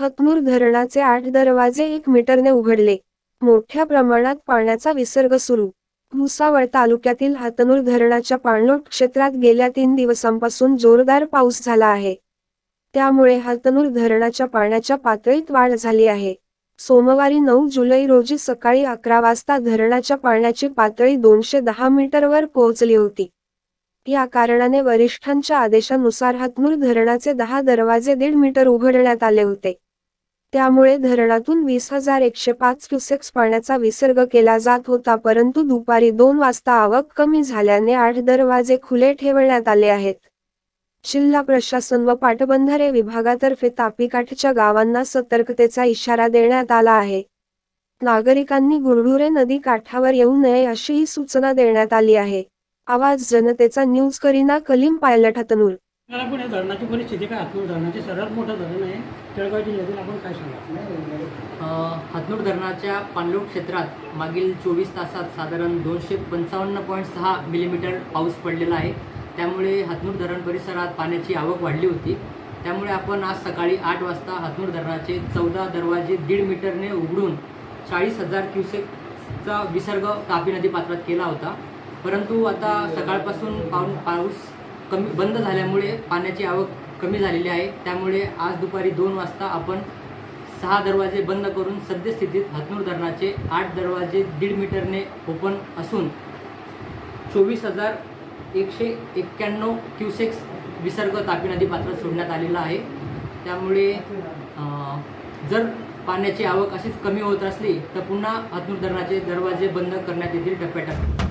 हतनूर धरणाचे आठ दरवाजे एक मीटरने उघडले. मोठ्या प्रमाणात पाण्याचा विसर्ग सुरू. भुसावळ तालुक्यातील हातनूर धरणाच्या पाणलोट क्षेत्रात गेल्या तीन दिवसांपासून जोरदार पाऊस झाला आहे. त्यामुळे हातनूर धरणाच्या पाण्याच्या पातळीत वाढ झाली आहे. सोमवारी नऊ जुलै रोजी सकाळी अकरा वाजता धरणाच्या पाण्याची पातळी दोनशे दहा मीटरवर पोहोचली होती. या कारणाने वरिष्ठांच्या आदेशानुसार हातनूर धरणाचे दहा दरवाजे दीड मीटर उघडण्यात आले होते. त्यामुळे धरणातून वीस हजार एकशे पाच क्युसेक्स पाण्याचा विसर्ग केला जात होता परंतु दुपारी दोन वाजता आवक कमी झाल्याने आठ दरवाजे खुले ठेवण्यात आले आहेत. जिल्हा प्रशासन व पाटबंधारे विभागातर्फे तापीकाठच्या गावांना सतर्कतेचा इशारा देण्यात आला आहे. नागरिकांनी गुरढुरे नदी काठावर येऊ नये अशीही सूचना देण्यात आली आहे. आवाज जनतेचा न्यूज करीना कलीम पायलट हतनूर पण या धरणाची परिस्थिती काय? हातनूर धरणाचे सर्वात मोठं धरण आहे. जळगाव जिल्ह्यातील आपण काय सांगा हातनूर धरणाच्या पाणलोट क्षेत्रात मागील चोवीस तासात साधारण दोनशे पंचावन्न पॉईंट सहा मिलीमीटर पाऊस पडलेला आहे. त्यामुळे हातनूर धरण परिसरात पाण्याची आवक वाढली होती. त्यामुळे आपण आज सकाळी आठ वाजता हातनूर धरणाचे चौदा दरवाजे दीड मीटरने उघडून चाळीस हजार क्युसेकचा विसर्ग तापी नदी पात्रात केला होता. परंतु आता सकाळपासून पाऊस कमी बंद झाल्यामुळे पाण्याची आवक कमी झालेली आहे. त्यामुळे आज दुपारी दोन वाजता आपण सहा दरवाजे बंद करून सद्यस्थितीत हतनूर धरणाचे आठ दरवाजे दीड मीटरने ओपन असून चोवीस हजार एकशे एक्क्याण्णव क्युसेक्स विसर्ग तापी नदी पात्रात सोडण्यात आलेला आहे. त्यामुळे जर पाण्याची आवक अशीच कमी होत असली तर पुन्हा हतनूर धरणाचे दरवाजे बंद करण्यात येतील टप्प्याटप्प्या